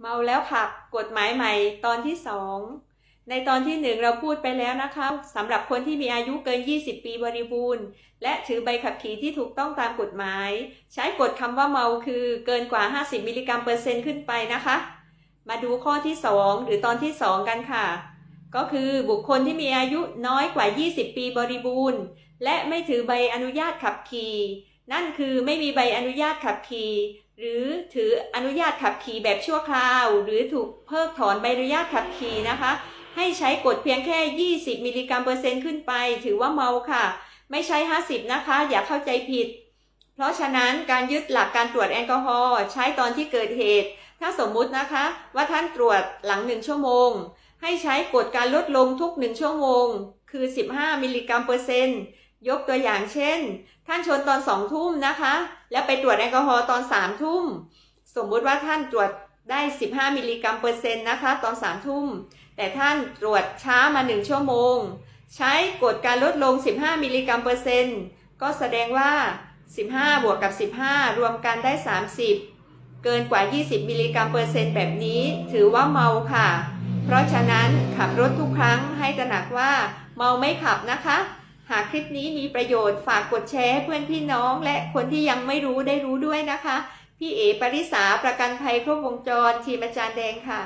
เมาแล้วขับกฎหมายใหม่ตอนที่สองในตอนที่หนึ่งเราพูดไปแล้วนะคะสำหรับคนที่มีอายุเกิน 20 ปีบริบูรณ์ และถือใบขับขี่ที่ถูกต้องตามกฎหมาย ใช้กฎคำว่าเมาคือเกินกว่า 50 มิลลิกรัมเปอร์เซ็นต์ขึ้นไปนะคะ มาดูข้อที่ 2 หรือตอนที่ 2 กันค่ะ ก็คือบุคคลที่มีอายุน้อยกว่า 20 ปีบริบูรณ์ และไม่ถือใบอนุญาตขับขี่ นั่นคือไม่มีใบอนุญาตขับขี่ หรือถืออนุญาตขับขี่แบบชั่วคราว หรือถูกเพิกถอนใบอนุญาตขับขี่นะคะ ให้ใช้กฎเพียงแค่ 20 มิลลิกรัมเปอร์เซ็นต์ขึ้นไป ถือว่าเมาค่ะ ไม่ใช่50 นะคะ อย่าเข้าใจผิด เพราะฉะนั้นการยึดหลักการตรวจแอลกอฮอล์ใช้ตอนที่เกิดเหตุ ถ้าสมมุตินะคะ ว่าท่านตรวจหลัง1ชั่วโมง ให้ใช้กฎการลดลงทุก1ชั่วโมง คือ 15 มิลลิกรัมเปอร์เซ็นต์ ยกตัวอย่างเช่น ท่านชนตอน2ทุ่มนะคะ แล้วไปตรวจแอลกอฮอล์ตอน3ทุ่ม สมมุติว่าท่านตรวจได้ 15 มิลลิกรัมเปอร์เซ็นต์นะคะ ตอน3ทุ่ม แต่ท่านตรวจช้ามา 1 ชั่วโมง ใช้กฎการลดลง 15 มิลลิกรัมเปอร์เซ็นต์ก็แสดงว่า 15 บวกกับ 15 รวมกันได้ 30 เกินกว่า 20 มิลลิกรัมเปอร์เซ็นต์แบบนี้ ถือว่าเมาค่ะ เพราะฉะนั้นขับรถทุกครั้งให้ตระหนักว่าเมาไม่ขับนะคะ หากคลิปนี้มีประโยชน์ฝากกดแชร์ให้เพื่อนพี่น้องและคนที่ยังไม่รู้ได้รู้ด้วยนะคะ พี่เอ๋ปริสาประกันภัยครบวงจรทีมอาจารย์แดงค่ะ